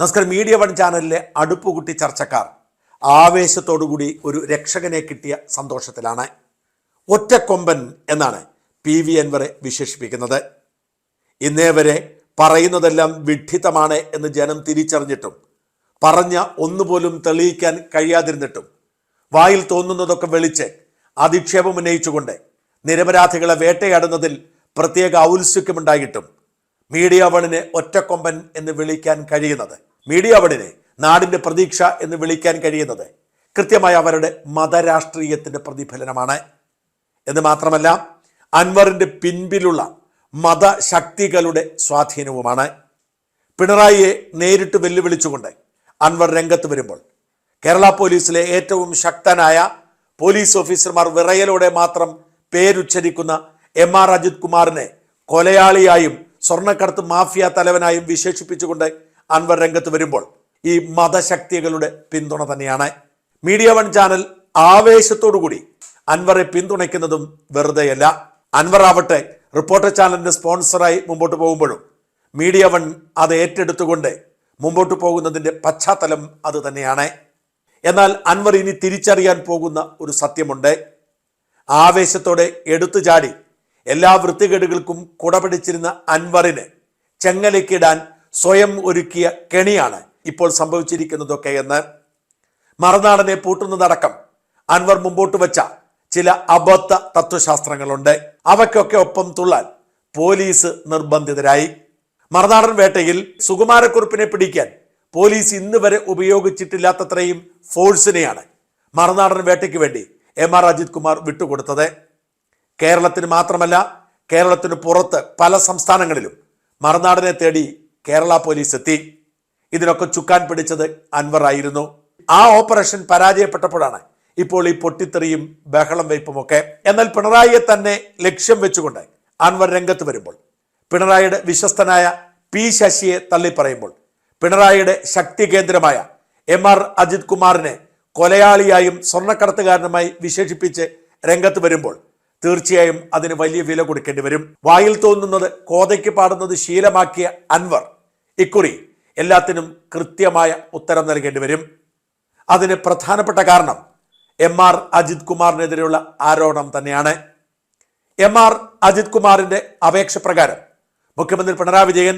നമസ്കാരം. Media one ചാനലിലെ അടുപ്പുകുട്ടി ചർച്ചക്കാർ. ആവേശത്തോടുകൂടി ഒരു രക്ഷകനെ കിട്ടിയ സന്തോഷത്തിലാണ് ഒറ്റക്കൊമ്പൻ എന്നാണ് പി വി അൻവറെ വിശേഷിപ്പിക്കുന്നത്. ഇന്നേ വരെ പറയുന്നതെല്ലാം വിഡ്ഢിത്തമാണ് എന്ന് ജനം തിരിച്ചറിഞ്ഞിട്ടും പറഞ്ഞ ഒന്നുപോലും തെളിയിക്കാൻ കഴിയാതിരുന്നിട്ടും വായിൽ തോന്നുന്നതൊക്കെ വെളിച്ച് അധിക്ഷേപം ഉന്നയിച്ചുകൊണ്ട് നിരപരാധികളെ വേട്ടയാടുന്നതിൽ പ്രത്യേക ഔത്സുക്യമുണ്ടായിട്ടും മീഡിയ വണിനെ ഒറ്റക്കൊമ്പൻ എന്ന് വിളിക്കാൻ കഴിയുന്നത് മീഡിയ വണിനെ നാടിന്റെ പ്രതീക്ഷ എന്ന് വിളിക്കാൻ കഴിയുന്നത് കൃത്യമായി അവരുടെ മതരാഷ്ട്രീയത്തിന്റെ പ്രതിഫലനമാണ്. എന്ന് മാത്രമല്ല അൻവറിന്റെ പിൻപിലുള്ള മതശക്തികളുടെ സ്വാധീനവുമാണ്. പിണറായിയെ നേരിട്ട് വെല്ലുവിളിച്ചുകൊണ്ട് അൻവർ രംഗത്ത് വരുമ്പോൾ കേരള പോലീസിലെ ഏറ്റവും ശക്തനായ പോലീസ് ഓഫീസർമാർ വിറയലോടെ മാത്രം പേരുച്ചരിക്കുന്ന എം ആർ അജിത് കുമാറിനെ കൊലയാളിയായും സ്വർണക്കടത്ത് മാഫിയ തലവനായും വിശേഷിപ്പിച്ചുകൊണ്ട് അൻവർ രംഗത്ത് വരുമ്പോൾ ഈ മതശക്തികളുടെ പിന്തുണ തന്നെയാണ്. മീഡിയ വൺ ചാനൽ ആവേശത്തോടുകൂടി അൻവറെ പിന്തുണയ്ക്കുന്നതും വെറുതെയല്ല. അൻവർ ആവട്ടെ റിപ്പോർട്ടർ ചാനലിന്റെ സ്പോൺസറായി മുമ്പോട്ട് പോകുമ്പോഴും മീഡിയ വൺ അത് ഏറ്റെടുത്തുകൊണ്ട് മുമ്പോട്ട് പോകുന്നതിന്റെ പശ്ചാത്തലം അത് തന്നെയാണ്. എന്നാൽ അൻവർ ഇനി തിരിച്ചറിയാൻ പോകുന്ന ഒരു സത്യമുണ്ട്. ആവേശത്തോടെ എടുത്തു ചാടി എല്ലാ വൃത്തികേടുകൾക്കും കുടപിടിച്ചിരുന്ന അൻവറിന് ചെങ്ങലയ്ക്കിടാൻ സ്വയം ഒരുക്കിയ കെണിയാണ് ഇപ്പോൾ സംഭവിച്ചിരിക്കുന്നതൊക്കെ എന്ന് മറുനാടനെ പൂട്ടുന്നതടക്കം അൻവർ മുമ്പോട്ട് വെച്ച ചില അബദ്ധ തത്വശാസ്ത്രങ്ങളുണ്ട്. അവയ്ക്കൊക്കെ ഒപ്പം തുള്ളാൻ പോലീസ് നിർബന്ധിതരായി. മറുനാടൻ വേട്ടയിൽ സുകുമാരക്കുറിപ്പിനെ പിടിക്കാൻ പോലീസ് ഇന്ന് വരെ ഉപയോഗിച്ചിട്ടില്ലാത്തത്രയും ഫോഴ്സിനെയാണ് മറുനാടൻ വേട്ടയ്ക്ക് വേണ്ടി എം ആർ അജിത് കുമാർ വിട്ടുകൊടുത്തത്. കേരളത്തിന് മാത്രമല്ല കേരളത്തിന് പുറത്ത് പല സംസ്ഥാനങ്ങളിലും മറുനാടനെ തേടി കേരള പോലീസ് എത്തി. ഇതിനൊക്കെ ചുക്കാൻ പിടിച്ചത് അൻവർ ആയിരുന്നു. ആ ഓപ്പറേഷൻ പരാജയപ്പെട്ടപ്പോഴാണ് ഇപ്പോൾ ഈ പൊട്ടിത്തെറിയും ബഹളം വയ്പും ഒക്കെ. എന്നാൽ പിണറായിയെ തന്നെ ലക്ഷ്യം വെച്ചുകൊണ്ട് അൻവർ രംഗത്ത് വരുമ്പോൾ പിണറായിയുടെ വിശ്വസ്തനായ പി ശശിയെ തള്ളിപ്പറയുമ്പോൾ പിണറായിയുടെ ശക്തി കേന്ദ്രമായ എം ആർ അജിത് കുമാറിനെ കൊലയാളിയായും സ്വർണക്കടത്തുകാരനുമായി വിശേഷിപ്പിച്ച് രംഗത്ത് വരുമ്പോൾ തീർച്ചയായും അതിന് വലിയ വില കൊടുക്കേണ്ടി വരും. വായിൽ തോന്നുന്നത് കോതയ്ക്ക് പാടുന്നത് ശീലമാക്കിയ അൻവർ ഇക്കുറി എല്ലാത്തിനും കൃത്യമായ ഉത്തരം നൽകേണ്ടി വരും. അതിന് പ്രധാനപ്പെട്ട കാരണം എം ആർ അജിത് കുമാറിനെതിരെയുള്ള ആരോപണം തന്നെയാണ്. എം ആർ അജിത് കുമാറിന്റെ അപേക്ഷ പ്രകാരം മുഖ്യമന്ത്രി പിണറായി വിജയൻ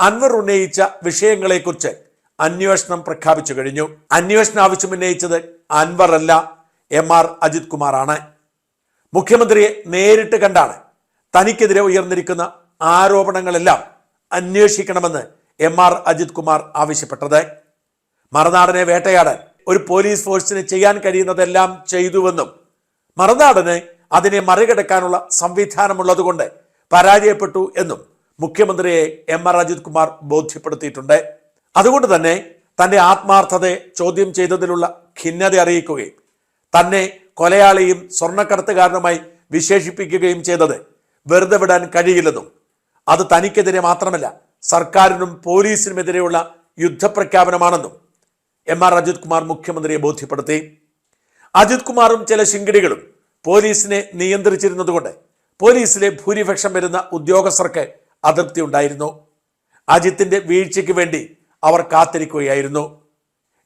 അൻവർ ഉന്നയിച്ച വിഷയങ്ങളെക്കുറിച്ച് അന്വേഷണം പ്രഖ്യാപിച്ചു കഴിഞ്ഞു. അന്വേഷണം ആവശ്യം ഉന്നയിച്ചത് അൻവർ അല്ല എം ആർ അജിത് കുമാറാണ്. മുഖ്യമന്ത്രിയെ നേരിട്ട് കണ്ടാണ് തനിക്കെതിരെ ഉയർന്നിരിക്കുന്ന ആരോപണങ്ങളെല്ലാം അന്വേഷിക്കണമെന്ന് എം ആർ അജിത് കുമാർ ആവശ്യപ്പെട്ടത്. മറുനാടനെ വേട്ടയാടാൻ ഒരു പോലീസ് ഫോഴ്സിന് ചെയ്യാൻ കഴിയുന്നതെല്ലാം ചെയ്തുവെന്നും മറുനാടന് അതിനെ മറികടക്കാനുള്ള സംവിധാനമുള്ളതുകൊണ്ട് പരാജയപ്പെട്ടു എന്നും മുഖ്യമന്ത്രിയെ എം ആർ അജിത് കുമാർ ബോധ്യപ്പെടുത്തിയിട്ടുണ്ട്. അതുകൊണ്ട് തന്നെ തന്റെ ആത്മാർത്ഥതയെ ചോദ്യം ചെയ്തതിലുള്ള ഖിന്നത അറിയിക്കുകയും തന്നെ കൊലയാളിയും സ്വർണക്കടത്തുകാരനുമായി വിശേഷിപ്പിക്കുകയും ചെയ്തത് വെറുതെ വിടാൻ കഴിയില്ലെന്നും അത് തനിക്കെതിരെ മാത്രമല്ല സർക്കാരിനും പോലീസിനുമെതിരെയുള്ള യുദ്ധപ്രഖ്യാപനമാണെന്നും എം ആർ അജിത് കുമാർ മുഖ്യമന്ത്രിയെ ബോധ്യപ്പെടുത്തി. അജിത് കുമാറും ചില ശിങ്കിടികളും പോലീസിനെ നിയന്ത്രിച്ചിരുന്നതുകൊണ്ട് പോലീസിലെ ഭൂരിപക്ഷം വരുന്ന ഉദ്യോഗസ്ഥർക്ക് അതൃപ്തി ഉണ്ടായിരുന്നു. അജിത്തിന്റെ വീഴ്ചയ്ക്ക് വേണ്ടി അവർ കാത്തിരിക്കുകയായിരുന്നു.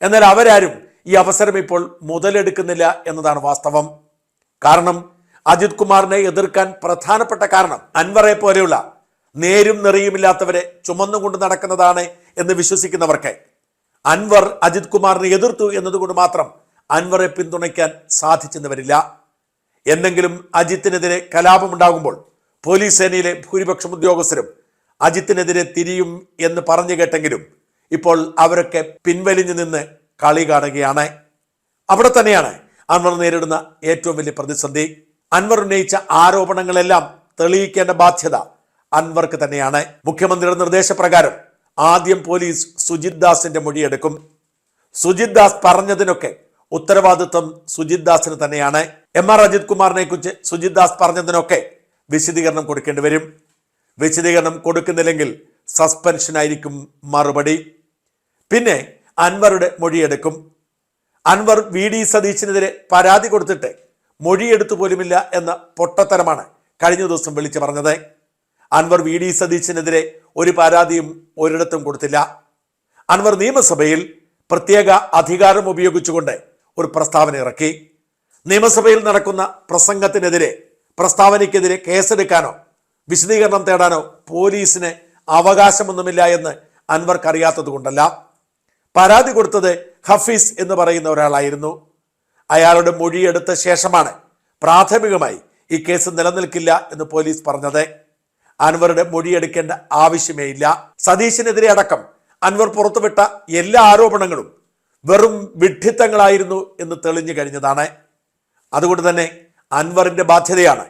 എന്നാൽ അവരാരും ഈ അവസരം ഇപ്പോൾ മുതലെടുക്കുന്നില്ല എന്നതാണ് വാസ്തവം. കാരണം അജിത് കുമാറിനെ എതിർക്കാൻ പ്രധാനപ്പെട്ട കാരണം അൻവറെ പോലെയുള്ള നേരും നിറയുമില്ലാത്തവരെ ചുമന്നുകൊണ്ട് നടക്കുന്നതാണ് എന്ന് വിശ്വസിക്കുന്നവർക്ക്. അൻവർ അജിത് കുമാറിനെ എതിർത്തു എന്നതുകൊണ്ട് മാത്രം അൻവറെ പിന്തുണയ്ക്കാൻ സാധിച്ചെന്ന് എന്തെങ്കിലും അജിത്തിനെതിരെ കലാപമുണ്ടാകുമ്പോൾ പോലീസ് സേനയിലെ ഭൂരിപക്ഷം ഉദ്യോഗസ്ഥരും അജിത്തിനെതിരെ തിരിയും എന്ന് പറഞ്ഞു കേട്ടെങ്കിലും ഇപ്പോൾ അവരൊക്കെ പിൻവലിഞ്ഞു നിന്ന് കളി കാണുകയാണ്. അവിടെ തന്നെയാണ് അൻവർ നേരിടുന്ന ഏറ്റവും വലിയ പ്രതിസന്ധി. അൻവർ ഉന്നയിച്ച ആരോപണങ്ങളെല്ലാം തെളിയിക്കേണ്ട ബാധ്യത അൻവർക്ക് തന്നെയാണ് മുഖ്യമന്ത്രിയുടെ നിർദ്ദേശപ്രകാരം. ആദ്യം പോലീസ് സുജിത് ദാസിന്റെ മൊഴിയെടുക്കും. സുജിത് ദാസ് പറഞ്ഞതിനൊക്കെ ഉത്തരവാദിത്വം സുജിത് ദാസിന് തന്നെയാണ്. എം ആർ അജിത് കുമാറിനെ കുറിച്ച് സുജിത് ദാസ് പറഞ്ഞതിനൊക്കെ വിശദീകരണം കൊടുക്കേണ്ടി വരും. വിശദീകരണം കൊടുക്കുന്നില്ലെങ്കിൽ സസ്പെൻഷനായിരിക്കും മറുപടി. പിന്നെ അൻവറുടെ മൊഴിയെടുക്കും. അൻവർ വി ഡി സതീശിനെതിരെ പരാതി കൊടുത്തിട്ട് മൊഴിയെടുത്തു പോലുമില്ല എന്ന പൊട്ടത്തരമാണ് കഴിഞ്ഞ ദിവസം വിളിച്ചു പറഞ്ഞത്. അൻവർ വി ഡി സതീശിനെതിരെ ഒരു പരാതിയും ഒരിടത്തും കൊടുത്തില്ല. അൻവർ നിയമസഭയിൽ പ്രത്യേക അധികാരം ഉപയോഗിച്ചുകൊണ്ട് ഒരു പ്രസ്താവന ഇറക്കി. നിയമസഭയിൽ നടക്കുന്ന പ്രസംഗത്തിനെതിരെ പ്രസ്താവനയ്ക്കെതിരെ കേസെടുക്കാനോ വിശദീകരണം തേടാനോ പോലീസിന് അവകാശമൊന്നുമില്ല എന്ന് അൻവർക്ക് അറിയാത്തത് കൊണ്ടല്ല പരാതി കൊടുത്തത് ഹഫീസ് എന്ന് പറയുന്ന ഒരാളായിരുന്നു. അയാളുടെ മൊഴിയെടുത്ത ശേഷമാണ് പ്രാഥമികമായി ഈ കേസ് നിലനിൽക്കില്ല എന്ന് പോലീസ് പറഞ്ഞത്. അൻവറുടെ മൊഴിയെടുക്കേണ്ട ആവശ്യമേ ഇല്ല സതീശിനെതിരെ അടക്കം അൻവർ പുറത്തുവിട്ട എല്ലാ ആരോപണങ്ങളും വെറും വിഡ്ഢിത്തങ്ങളായിരുന്നു എന്ന് തെളിഞ്ഞു കഴിഞ്ഞതാണ്. അതുകൊണ്ട് തന്നെ അൻവറിന്റെ ബാധ്യതയാണ്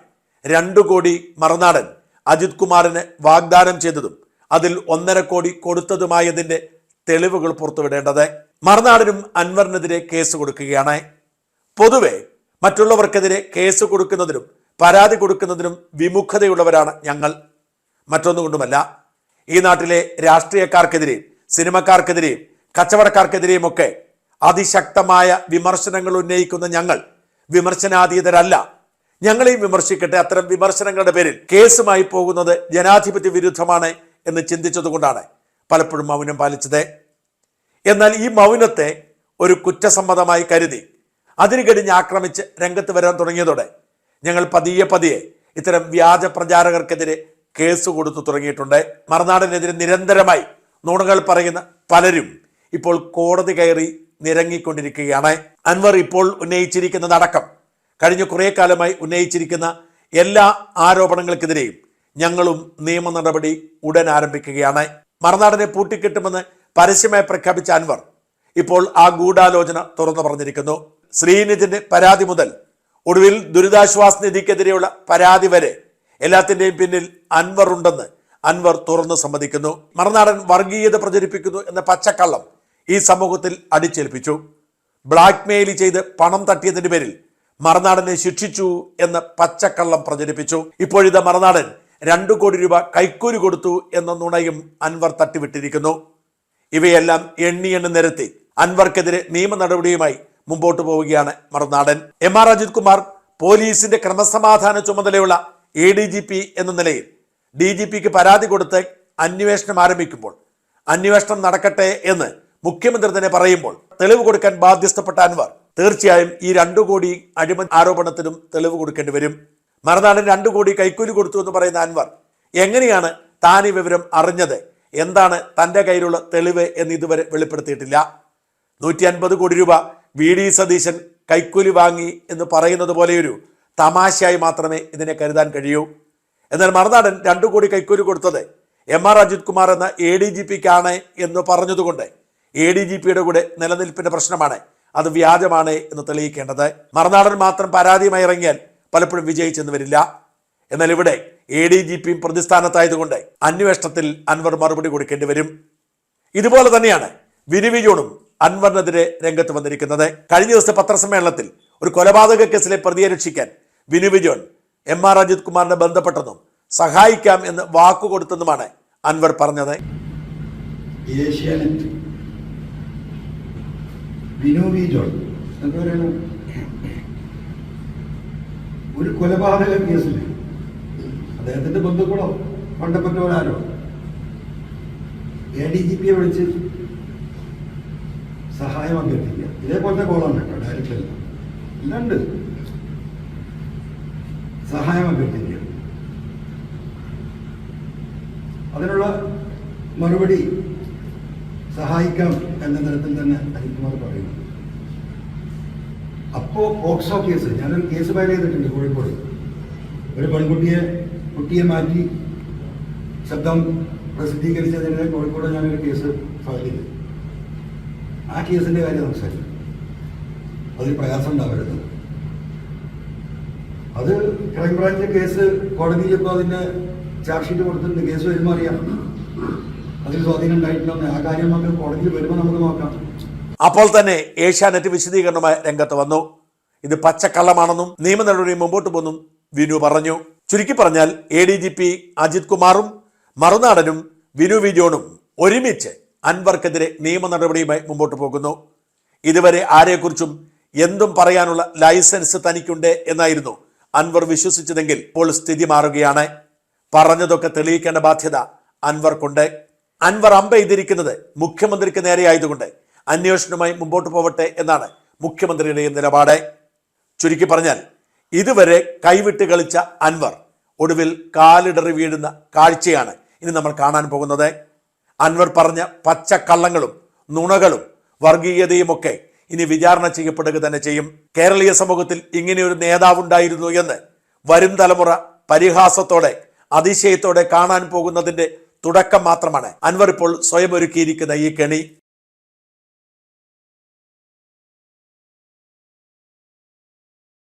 രണ്ടു കോടി മറുനാടൻ അജിത് കുമാറിന് വാഗ്ദാനം ചെയ്തതും അതിൽ ഒന്നര കോടി കൊടുത്തതുമായതിന്റെ തെളിവുകൾ പുറത്തുവിടേണ്ടത് മറുനാടനും അൻവറിനെതിരെ കേസ് കൊടുക്കുകയാണ്. പൊതുവെ മറ്റുള്ളവർക്കെതിരെ കേസ് കൊടുക്കുന്നതിനും പരാതി കൊടുക്കുന്നതിനും വിമുഖതയുള്ളവരാണ് ഞങ്ങൾ. മറ്റൊന്നുകൊണ്ടുമല്ല ഈ നാട്ടിലെ രാഷ്ട്രീയക്കാർക്കെതിരെയും സിനിമക്കാർക്കെതിരെയും കച്ചവടക്കാർക്കെതിരെയും ഒക്കെ അതിശക്തമായ വിമർശനങ്ങൾ ഉന്നയിക്കുന്ന ഞങ്ങൾ വിമർശനാതീതരല്ല. ഞങ്ങളെയും വിമർശിക്കട്ടെ അത്തരം വിമർശനങ്ങളുടെ പേരിൽ കേസുമായി പോകുന്നത് ജനാധിപത്യ വിരുദ്ധമാണ് എന്ന് ചിന്തിച്ചതുകൊണ്ടാണ് പലപ്പോഴും മൗനം പാലിച്ചത്. എന്നാൽ ഈ മൗനത്തെ ഒരു കുറ്റസമ്മതമായി കരുതി അതിന് കഴിഞ്ഞ് ആക്രമിച്ച് രംഗത്ത് വരാൻ തുടങ്ങിയതോടെ ഞങ്ങൾ പതിയെ പതിയെ ഇത്തരം വ്യാജ പ്രചാരകർക്കെതിരെ കേസ് കൊടുത്തു തുടങ്ങിയിട്ടുണ്ട്. മറുനാടിനെതിരെ നിരന്തരമായി നുണകൾ പറയുന്ന പലരും ഇപ്പോൾ കോടതി കയറി നിരങ്ങിക്കൊണ്ടിരിക്കുകയാണ്. അൻവർ ഇപ്പോൾ ഉന്നയിച്ചിരിക്കുന്നതടക്കം. കഴിഞ്ഞ കുറേ കാലമായി ഉന്നയിച്ചിരിക്കുന്ന എല്ലാ ആരോപണങ്ങൾക്കെതിരെയും ഞങ്ങളും നിയമ നടപടി ഉടൻ ആരംഭിക്കുകയാണ്. മറുനാടിനെ പൂട്ടിക്കെട്ടുമെന്ന് പരസ്യമായി പ്രഖ്യാപിച്ച അൻവർ ഇപ്പോൾ ആ ഗൂഢാലോചന തുറന്നു പറഞ്ഞിരിക്കുന്നു. ശ്രീനിധിന്റെ പരാതി മുതൽ ഒടുവിൽ ദുരിതാശ്വാസ നിധിക്കെതിരെയുള്ള പരാതി വരെ എല്ലാത്തിന്റെയും പിന്നിൽ അൻവർ ഉണ്ടെന്ന് അൻവർ തുറന്ന് സമ്മതിക്കുന്നു. മറുനാടൻ വർഗീയത പ്രചരിപ്പിക്കുന്നു എന്ന പച്ചക്കള്ളം ഈ സമൂഹത്തിൽ അടിച്ചേൽപ്പിച്ചു. ബ്ലാക്ക് മെയിൽ ചെയ്ത് പണം തട്ടിയതിന്റെ പേരിൽ മറുനാടനെ ശിക്ഷിച്ചു എന്ന പച്ചക്കള്ളം പ്രചരിപ്പിച്ചു. ഇപ്പോഴിത് മറുനാടൻ രണ്ടു കോടി രൂപ കൈക്കൂലി കൊടുത്തു എന്ന നുണയും അൻവർ തട്ടിവിട്ടിരിക്കുന്നു. ഇവയെല്ലാം എണ്ണി എണ്ണി നിരത്തി അൻവർക്കെതിരെ നിയമ നടപടിയുമായി മുമ്പോട്ട് പോവുകയാണ് മറുനാടൻ. എം ആർ അജിത് കുമാർ പോലീസിന്റെ ക്രമസമാധാന ചുമതലയുള്ള എ ഡി ജി പി എന്ന നിലയിൽ ഡി ജി പിക്ക് പരാതി കൊടുത്ത് അന്വേഷണം ആരംഭിക്കുമ്പോൾ അന്വേഷണം നടക്കട്ടെ എന്ന് മുഖ്യമന്ത്രി തന്നെ പറയുമ്പോൾ തെളിവ് കൊടുക്കാൻ ബാധ്യസ്ഥപ്പെട്ട അൻവർ തീർച്ചയായും ഈ രണ്ടു കോടി അഴിമതി ആരോപണത്തിനും തെളിവ് കൊടുക്കേണ്ടി വരും. മറുനാടൻ രണ്ടു കോടി കൈക്കൂലി കൊടുത്തു എന്ന് പറയുന്ന അൻവർ എങ്ങനെയാണ് താൻ ഈ വിവരം അറിഞ്ഞത്? എന്താണ് തന്റെ കയ്യിലുള്ള തെളിവ് എന്ന് ഇതുവരെ വെളിപ്പെടുത്തിയിട്ടില്ല. നൂറ്റി അൻപത് കോടി രൂപ വി ഡി സതീശൻ കൈക്കൂലി വാങ്ങി എന്ന് പറയുന്നത് പോലെയൊരു തമാശയായി മാത്രമേ ഇതിനെ കരുതാൻ കഴിയൂ. എന്നാൽ മറുനാടൻ രണ്ടു കോടി കൈക്കൂലി കൊടുത്തത് എം ആർ അജിത് കുമാർ എന്ന എ ഡി ജി പിക്കാണ് എന്ന് പറഞ്ഞതുകൊണ്ട് എ ഡി ജി പിയുടെ കൂടെ നിലനിൽപ്പിന്റെ പ്രശ്നമാണ്. അത് വ്യാജമാണ് എന്ന് തെളിയിക്കേണ്ടത്. മറുനാടൻ മാത്രം പരാതിയുമായി ഇറങ്ങിയാൽ പലപ്പോഴും വിജയിച്ചെന്ന് വരില്ല. എന്നാൽ ഇവിടെ എ ഡി ജി പിയും പ്രതിസ്ഥാനത്തായതുകൊണ്ട് അന്വേഷണത്തിൽ അൻവർ മറുപടി കൊടുക്കേണ്ടി വരും. ഇതുപോലെ തന്നെയാണ് വിനുവി ജോണും അൻവറിനെതിരെ രംഗത്ത് വന്നിരിക്കുന്നത്. കഴിഞ്ഞ ദിവസത്തെ പത്രസമ്മേളനത്തിൽ ഒരു കൊലപാതക കേസിലെ പ്രതിയെ രക്ഷിക്കാൻ ജോൺ എം ആർ അജിത് കുമാറിനെ ബന്ധപ്പെട്ടെന്നും സഹായിക്കാം എന്ന് വാക്കുകൊടുത്തെന്നുമാണ് അൻവർ പറഞ്ഞത്. ഏഷ്യാനെറ്റ്. വിനു ഒരു കൊലപാതക കേസിൽ അദ്ദേഹത്തിന്റെ ബന്ധുക്കളോ പണ്ടപ്പെട്ടവരാരോ എ ഡി ജി പിയെ വിളിച്ച് സഹായം അഭ്യർത്ഥിക്കുക. ഇതേപോലത്തെ കോളാണ് കേട്ടോ ഡയറക്റ്റ് അല്ലാണ്ട് സഹായം അഭ്യർത്ഥിക്കുക. അതിനുള്ള മറുപടി സഹായിക്കാം എന്ന തരത്തിൽ തന്നെ അജിത്കുമാർ പറയുന്നു. അപ്പോ പോക്സോ കേസ് ഞാനൊരു കേസ് ഫയൽ ചെയ്തിട്ടുണ്ട് കോഴിക്കോട്. ഒരു പെൺകുട്ടിയെ കുട്ടിയെ മാറ്റി ശബ്ദം പ്രസിദ്ധീകരിച്ചതിനെ കോഴിക്കോട് ഞാനൊരു കേസ് ഫയൽ ചെയ്തു. ആ കേസിന്റെ കാര്യം സംസാരിച്ചു അതിൽ പ്രയാസം ഉണ്ടാവരുത്. അത് ക്രൈംബ്രാഞ്ച് കേസ് കോടതിയിൽ ഇപ്പോൾ അതിന്റെ ചാർജ് ഷീറ്റ് കൊടുത്തിട്ടുണ്ട്. കേസ് വരുമ്പോൾ അറിയാം. അതിൽ സ്വാധീനം ഉണ്ടായിട്ടുണ്ടെന്ന്. ആ കാര്യം നമുക്ക് കോടതിയിൽ വരുമ്പോൾ നമുക്ക് നോക്കാം. അപ്പോൾ തന്നെ ഏഷ്യാനെറ്റ് വിശദീകരണമായി രംഗത്ത് വന്നു. ഇത് പച്ചക്കള്ളമാണെന്നും നിയമ നടപടി മുമ്പോട്ട് പോന്നും വിനു പറഞ്ഞു. ചുരുക്കി പറഞ്ഞാൽ A D G P Ajith കുമാറും മറുനാടനും വിനു വിജോണും ഒരുമിച്ച് അൻവർക്കെതിരെ നിയമ നടപടിയുമായി മുമ്പോട്ട് പോകുന്നു. ഇതുവരെ ആരെക്കുറിച്ചും എന്തും പറയാനുള്ള ലൈസൻസ് തനിക്കുണ്ട് എന്നായിരുന്നു അൻവർ വിശ്വസിച്ചതെങ്കിൽ ഇപ്പോൾ സ്ഥിതി മാറുകയാണ്. പറഞ്ഞതൊക്കെ തെളിയിക്കേണ്ട ബാധ്യത അൻവർക്കുണ്ട്. അൻവർ അമ്പ ചെയ്തിരിക്കുന്നത് മുഖ്യമന്ത്രിക്ക് നേരെയായതുകൊണ്ട് അന്വേഷണവുമായി മുമ്പോട്ട് പോവട്ടെ എന്നാണ് മുഖ്യമന്ത്രിയുടെ നിലപാട്. ചുരുക്കി പറഞ്ഞാൽ ഇതുവരെ കൈവിട്ട് കളിച്ച അൻവർ ഒടുവിൽ കാലിടറി വീഴുന്ന കാഴ്ചയാണ് ഇനി നമ്മൾ കാണാൻ പോകുന്നത്. അൻവർ പറഞ്ഞ പച്ചക്കള്ളങ്ങളും നുണകളും വർഗീയതയുമൊക്കെ ഇനി വിചാരണ ചെയ്യപ്പെടുക തന്നെ ചെയ്യും. കേരളീയ സമൂഹത്തിൽ ഇങ്ങനെയൊരു നേതാവുണ്ടായിരുന്നു എന്ന് വരും തലമുറ പരിഹാസത്തോടെ അതിശയത്തോടെ കാണാൻ പോകുന്നതിന്റെ തുടക്കം മാത്രമാണ്. അൻവർ ഇപ്പോൾ സ്വയം ഒരുക്കിയിരിക്കുന്ന ഈ കെണി.